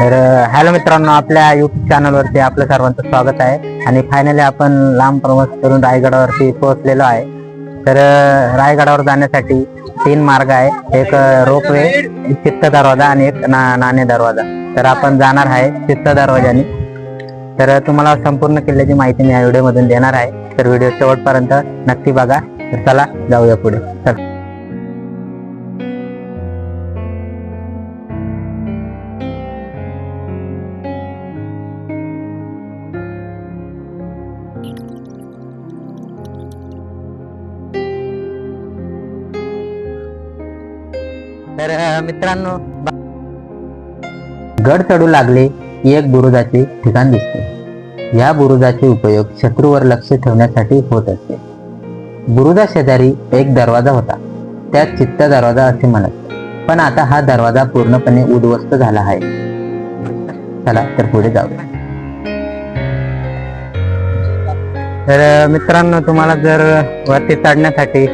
तर हॅलो मित्रांनो आपल्या युट्यूब चॅनलवरती आपलं सर्वांचं स्वागत आहे. आणि फायनली आपण लांब प्रवास करून रायगडावरती पोहोचलेलो आहे. तर रायगडावर जाण्यासाठी तीन मार्ग आहे. एक रोपवे चित्त दरवाजा आणि एक ना नाणे दरवाजा. तर आपण जाणार आहे चित्त दरवाजाने तर तुम्हाला संपूर्ण किल्ल्याची माहिती मी या व्हिडिओमधून देणार आहे. तर व्हिडिओ शेवटपर्यंत नक्की बघा. तर चला जाऊया पुढे. चला. मित्रांनो गड चढू लागले की एक बुरुजाचे ठिकाण दिसते. या बुरुजाचे उपयोग शत्रूवर लक्ष ठेवण्यासाठी होत असते. बुरुजा शेजारी एक दरवाजा होता. त्यात चित्त दरवाजा असे म्हणत. पण आता हा दरवाजा पूर्णपणे उद्ध्वस्त झाला आहे. चला तर पुढे जाऊया तर मित्रांनो तुम्हाला जर वरती चढण्यासाठी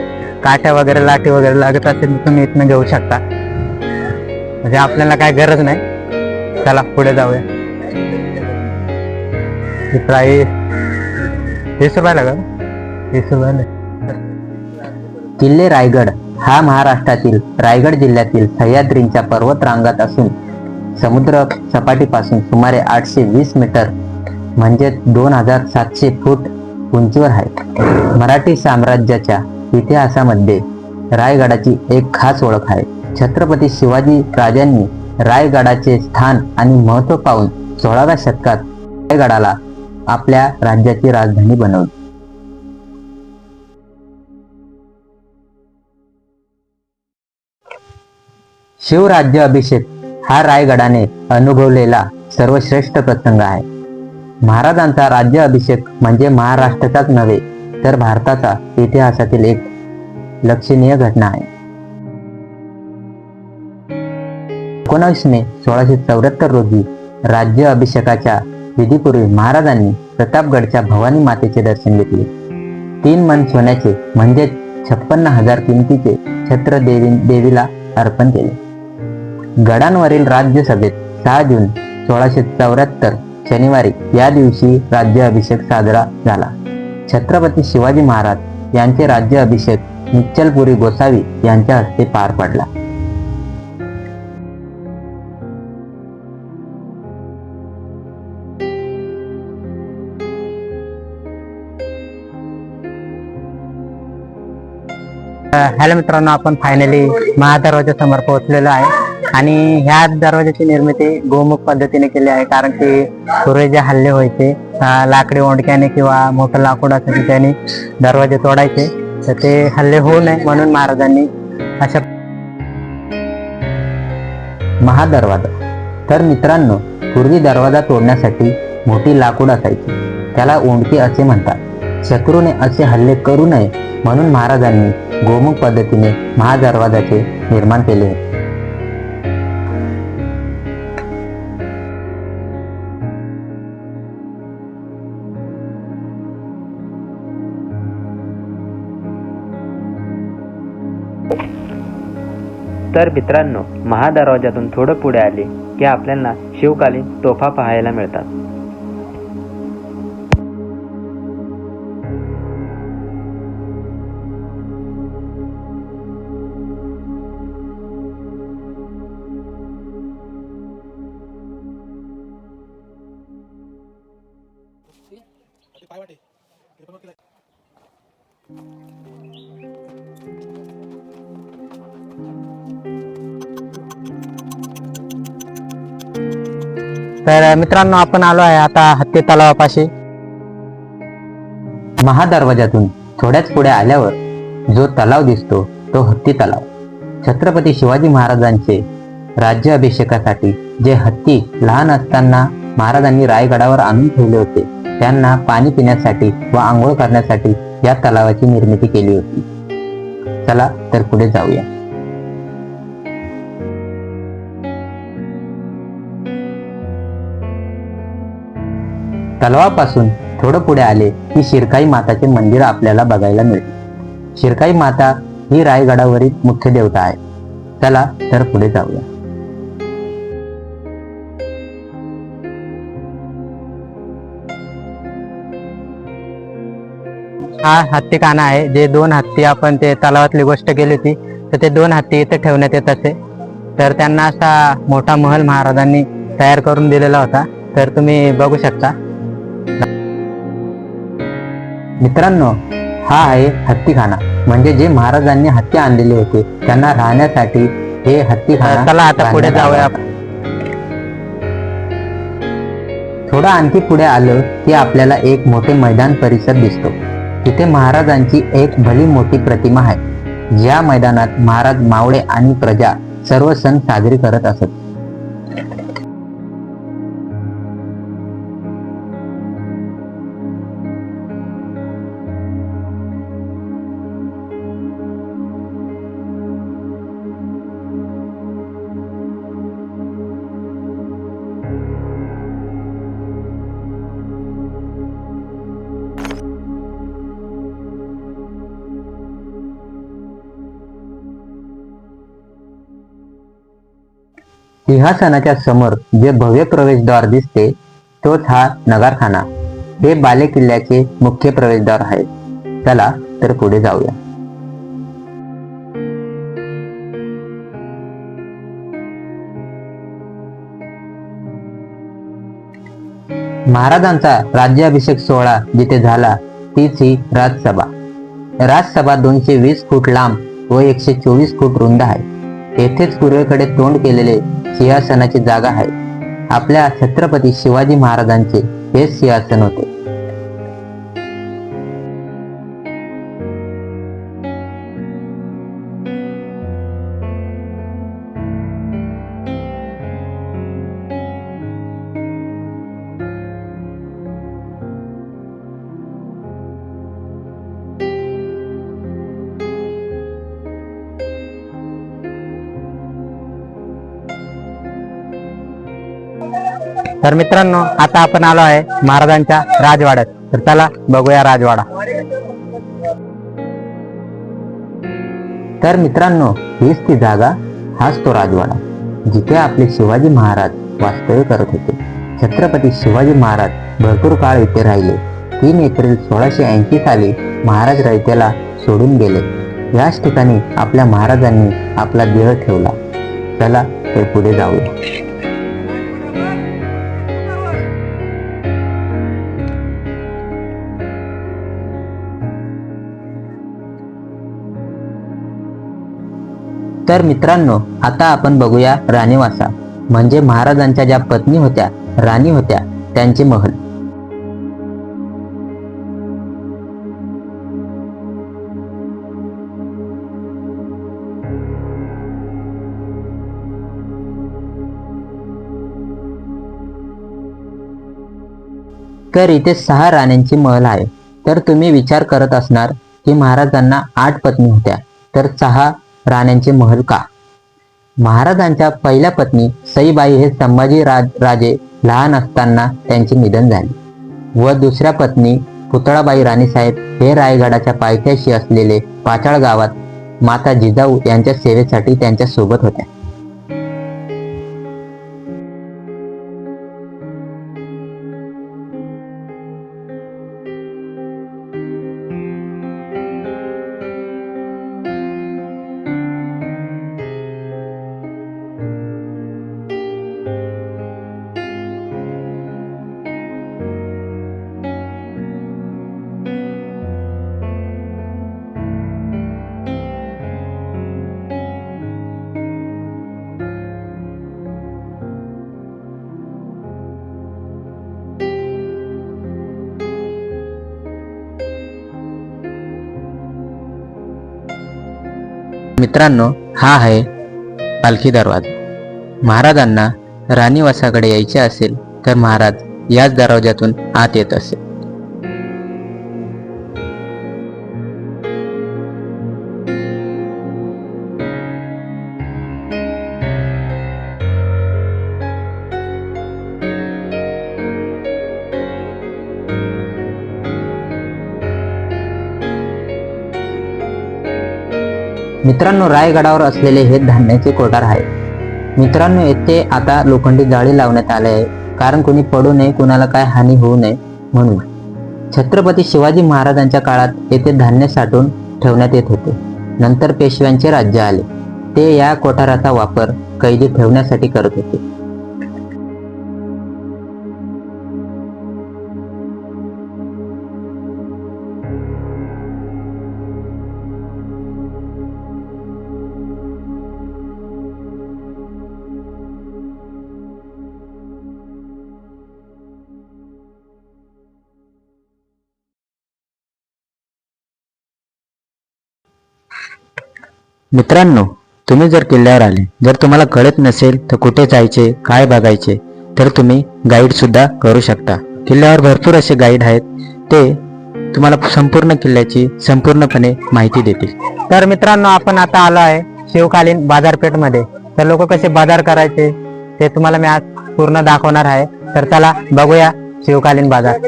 काठ्या वगैरे लाठी वगैरे लागत असेल तर तुम्ही इथनं घेऊ शकता. म्हणजे आपल्याला काय गरज नाही. चला पुढे जाऊया. प्राईस वीस रुपयाला का वीस रुपयाला किल्ले रायगड हा महाराष्ट्रातील रायगड जिल्ह्यातील सह्याद्रींच्या पर्वत रांगात असून समुद्र सपाटीपासून सुमारे आठशे वीस मीटर म्हणजे दोन हजार सातशे फूट उंचीवर आहे. मराठी साम्राज्याच्या इतिहासामध्ये रायगडाची एक खास ओळख आहे. छत्रपती शिवाजी राजांनी रायगडाचे स्थान आणि महत्त्व पाहून सोळाव्या शतकात रायगडाला आपल्या राज्याची राजधानी बनवली. शिवराज्य अभिषेक हा रायगडाने अनुभवलेला सर्वश्रेष्ठ प्रसंग आहे. महाराजांचा राज्य अभिषेक म्हणजे महाराष्ट्राचाच नव्हे तर भारताचा इतिहासातील एक लक्षणीय घटना आहे. एकोणावीस मे सोळाशे चौऱ्याहत्तर रोजी राज्य अभिषेकाच्या विधीपूर्वी महाराजांनी प्रतापगडच्या भवानी मातेचे दर्शन घेतले. तीन मन सोन्याचे म्हणजे छप्पन्न हजार किमतीचे छत्र देवी देवीला अर्पण केले. गडांवरील राज्यसभेत सहा जून सोळाशे चौऱ्याहत्तर शनिवारी या दिवशी राज्य अभिषेक साजरा झाला. छत्रपती शिवाजी महाराज यांचे राज्य अभिषेक निच्चलपुरी गोसावी यांच्या हस्ते पार पडला. हॅलो मित्रांनो आपण फायनली महादरवाजा समोर पोहोचलेलो आहे. आणि ह्या दरवाजाची निर्मिती गोमुख पद्धतीने केली आहे कारण की पूर्वी जे हल्ले व्हायचे. लाकडी ओंडक्याने किंवा मोठं लाकूड असायचे त्याने दरवाजे तोडायचे. तर ते हल्ले होऊ नये म्हणून महाराजांनी अशा महादरवाजा. तर मित्रांनो पूर्वी दरवाजा तोडण्यासाठी मोठी लाकूड असायची. त्याला ओंडकी असे म्हणतात. शत्रूने असे हल्ले करू नये म्हणून महाराजांनी गोमुख पद्धतीने महादरवाजाचे निर्माण केले. तर मित्रांनो महादरवाजातून थोडं पुढे आले की आपल्याला शिवकालीन तोफा पाहायला मिळतात. तर मित्रांनो आपण आलो आहे आता हत्ती तलावापाशी. महादरवाजातून थोड्याच पुढे आल्यावर जो तलाव दिसतो तो हत्ती तलाव. छत्रपती शिवाजी महाराजांचे राज्याभिषेकासाठी जे हत्ती लहान असताना महाराजांनी रायगडावर आणून ठेवले होते त्यांना पाणी पिण्यासाठी व आंघोळ करण्यासाठी या तलावाची निर्मिती केली होती. चला तर पुढे जाऊया. तलावापासून थोडं पुढे आले की शिरकाई माताचे मंदिर आपल्याला बघायला मिळते. शिरकाई माता ही रायगडावरील मुख्य देवता आहे. चला तर पुढे जाऊया. हा हत्ती काना आहे. जे दोन हत्ती आपण ते तलावातली गोष्ट केली होती तर ते दोन हत्ती इथे ठेवण्यात येत असे तर त्यांना असा मोठा महल महाराजांनी तयार करून दिलेला होता. तर तुम्ही बघू शकता. मित्रांनो हा आहे हत्तीखाना. म्हणजे जे महाराजांनी हत्ती आणलेले होते त्यांना राहण्यासाठी हे हत्तीखाना चला आता पुढे जाऊया. थोडं आणखी पुढे आलं की आपल्याला एक मोठे मैदान परिसर दिसतो. तिथे महाराजांची एक भली मोठी प्रतिमा आहे. ज्या मैदानात महाराज मावळे आणि प्रजा सर्व सण साजरे करत असत. सिंहासनाच्या समोर जे भव्य प्रवेशद्वार दिसते तोच हा नगारखाना. हे बाले किल्ल्याचे मुख्य प्रवेशद्वार आहे. चला तर पुढे जाऊया. महाराजांचा राज्याभिषेक सोहळा जिथे झाला तीच ही राजसभा. राजसभा दोनशे वीस फूट लांब व एकशे चोवीस फूट रुंद आहे. येथेच पूर्वेकडे तोंड केलेले सिंहासनाची जागा आहे. आपल्या छत्रपती शिवाजी महाराजांचे हे सिंहासन होते. तर मित्रांनो आता आपण आलो आहे महाराजांच्या राजवाड्यात. तर चला बघूया राजवाडा. तर मित्रांनो हीच ती जागा हाच तो राजवाडा जिथे आपले शिवाजी महाराज वास्तव्य करत होते. छत्रपती शिवाजी महाराज भरपूर काळ इथे राहिले. तीन एप्रिल सोळाशे ऐंशी साली महाराज रयतेला सोडून गेले. याच ठिकाणी आपल्या महाराजांनी आपला देह ठेवला. चला ते पुढे जाऊया. तर मित्रांनो आता आपण बघूया राणीवासा म्हणजे महाराजांच्या ज्या पत्नी होत्या राणी होत्या त्यांचे महल. तर इथे सहा राण्यांची महल आहे. तर तुम्ही विचार करत असणार की महाराजांना आठ पत्नी होत्या. तर सहा राण्यांचे महल का? महाराजांच्या पहिल्या पत्नी सईबाई हे संभाजी राज राजे लहान असताना त्यांचे निधन झाले. व दुसऱ्या पत्नी पुतळाबाई राणीसाहेब हे रायगडाच्या पायथ्याशी असलेले पाचाळ गावात माता जिजाऊ यांच्या सेवेसाठी त्यांच्यासोबत होत्या. मित्रांनो हा आहे पालखी दरवाजा. महाराजांना राणीवासाकडे यायचे असेल तर महाराज याच दरवाजातून आत येत असेल मित्रांनो रायगडावर असलेले हे धान्याचे कोठार आहे. मित्रांनो येथे आता लोखंडी जाळी लावण्यात आले आहे. कारण कोणी पडू नये कुणाला काय हानी होऊ नये म्हणून. छत्रपती शिवाजी महाराजांच्या काळात येथे धान्य साठवून ठेवण्यात येत होते. नंतर पेशव्यांचे राज्य आले. ते या कोठाराचा वापर कैदी ठेवण्यासाठी करत होते. मित्रांनो तुम्ही जर किल्ल्यावर आले जर तुम्हाला कळत नसेल तर कुठे जायचे काय बघायचे तर तुम्ही गाईड सुद्धा करू शकता. किल्ल्यावर भरपूर असे गाईड आहेत ते तुम्हाला संपूर्ण किल्ल्याची संपूर्णपणे माहिती देतील. तर मित्रांनो आपण आता आलो आहे शिवकालीन बाजारपेठमध्ये. तर लोक कसे बाजार करायचे ते तुम्हाला मी आज पूर्ण दाखवणार आहे. तर चला बघूया शिवकालीन बाजार.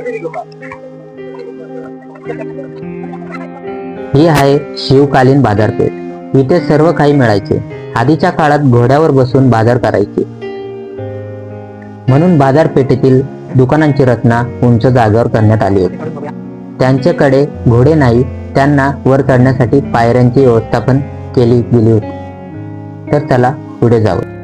ही आहे शिवकालीन बाजारपेठ. इथे सर्व काही मिळायचे. आधीच्या काळात घोड्यावर बसून बाजार करायचे. म्हणून बाजारपेठेतील दुकानांची रचना उंच जागेवर करण्यात आली होती. त्यांच्याकडे घोडे नाही त्यांना वर चढण्यासाठी पायऱ्यांची व्यवस्थापन केली गेली होती. तर चला पुढे जावं.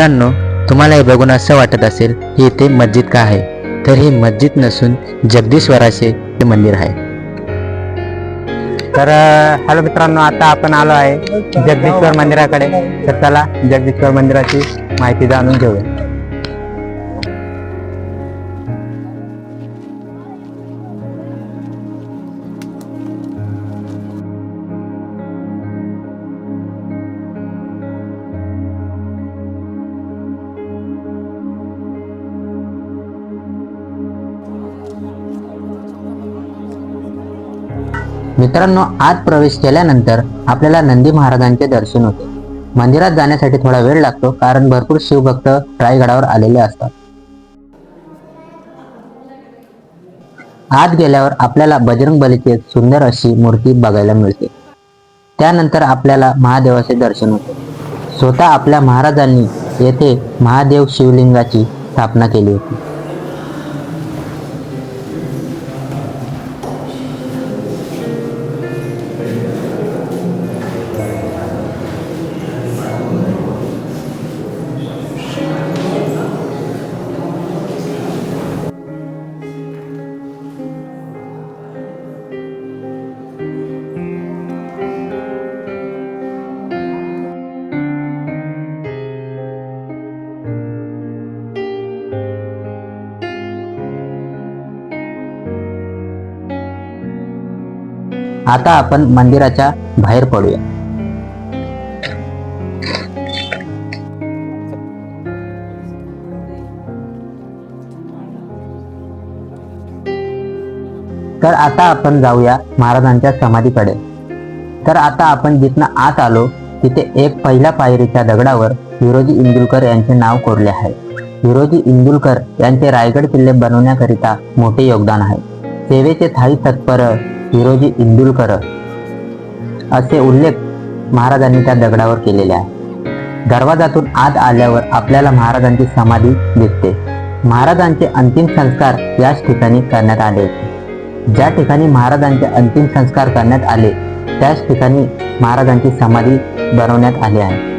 मित्रांनो तुम्हाला हे बघून असं वाटत असेल की इथे मस्जिद का आहे? तर हे मस्जिद नसून जगदीश्वराचे हे मंदिर आहे. तर हॅलो मित्रांनो आता आपण आलो आहे जगदीश्वर मंदिराकडे. तर चला जगदीश्वर मंदिराची माहिती जाणून घेऊया. मित्रांनो आत प्रवेश केल्यानंतर आपल्याला नंदी महाराजांचे दर्शन होते. मंदिरात जाण्यासाठी थोडा वेळ लागतो कारण भरपूर शिवभक्त रायगडावर आलेले असतात. आत गेल्यावर आपल्याला बजरंग बलीची एक सुंदर अशी मूर्ती बघायला मिळते. त्यानंतर आपल्याला महादेवाचे दर्शन होते. स्वतः आपल्या महाराजांनी येथे महादेव शिवलिंगाची स्थापना केली होती. आता आपण मंदिराच्या बाहेर पडूया. तर आता आपण जाऊया महाराजांच्या समाधीकडे. तर आता आपण जिथनं आत आलो तिथे एक पहिल्या पायरीच्या दगडावर हिरोजी इंदुलकर यांचे नाव कोरले आहे. हिरोजी इंदुलकर यांचे रायगड किल्ले बनवण्याकरिता मोठे योगदान आहे. सेवेचे थाई तत्पर हिरोजी इंदुलकर असे उल्लेख महाराजांनी त्या दगडावर केलेले आहे दरवाजातून आत आल्यावर आपल्याला महाराजांची समाधी दिसते. महाराजांचे अंतिम संस्कार याच ठिकाणी करण्यात आले. होते ज्या ठिकाणी महाराजांचे अंतिम संस्कार करण्यात आले त्याच ठिकाणी महाराजांची समाधी बनवण्यात आली आहे.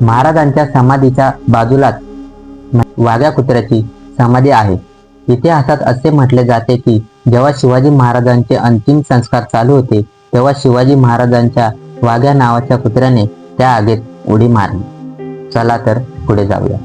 महाराजांच्या समाधीच्या बाजूलाच वाघ्या कुत्र्याची समाधी आहे. इतिहासात असे म्हटले जाते की जेव्हा शिवाजी महाराजांचे अंतिम संस्कार चालू होते तेव्हा शिवाजी महाराजांच्या वाघ्या नावाच्या कुत्र्याने त्या आगीत उडी मारली. चला तर पुढे जाऊया.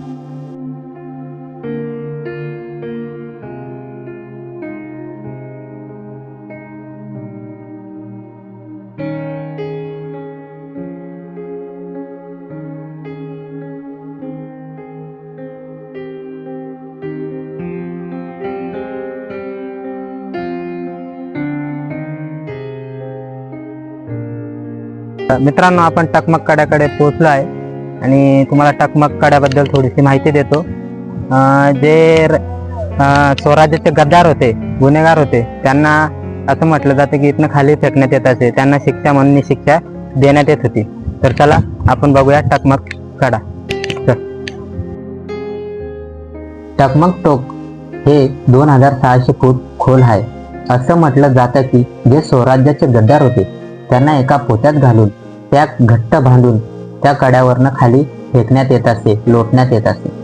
मित्रांनो आपण टकमक कड्याकडे पोहोचलो आहे आणि तुम्हाला टकमक कड्याबद्दल थोडीशी माहिती देतो. जे स्वराज्याचे गद्दार होते गुन्हेगार होते त्यांना असं म्हटलं जातं की इथनं खाली फेकण्यात येत असे त्यांना शिक्षा म्हणून शिक्षा देण्यात येत होती. तर चला आपण बघूया टकमक कडा. टकमक टोक हे दोन हजार सहाशे फूट खोल आहे. असं म्हटलं जातं की जे स्वराज्याचे गद्दार होते त्यांना एका पोत्यात घालून त्या घट्ट बांधून त्या कड्यावरनं खाली फेकण्यात येत असे लोटण्यात येत असे.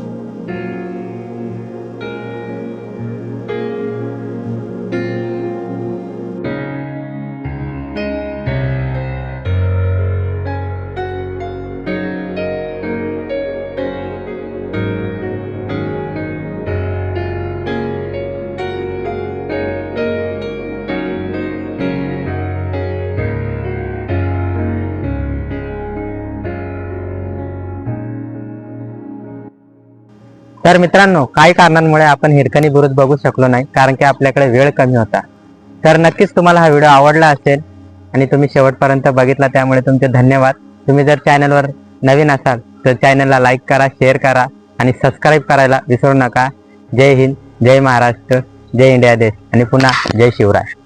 तर मित्रांनो काही कारणांमुळे आपण हिरकणी बुरुज बघू शकलो नाही कारण की आपल्याकडे वेळ कमी होता. तर नक्कीच तुम्हाला हा व्हिडिओ आवडला असेल आणि तुम्ही शेवटपर्यंत बघितला त्यामुळे तुमचे धन्यवाद. तुम्ही जर चॅनलवर नवीन असाल तर चॅनलला लाईक करा शेअर करा आणि सबस्क्राईब करायला विसरू नका. जय हिंद जय महाराष्ट्र जय इंडिया देश आणि पुन्हा जय शिवराय.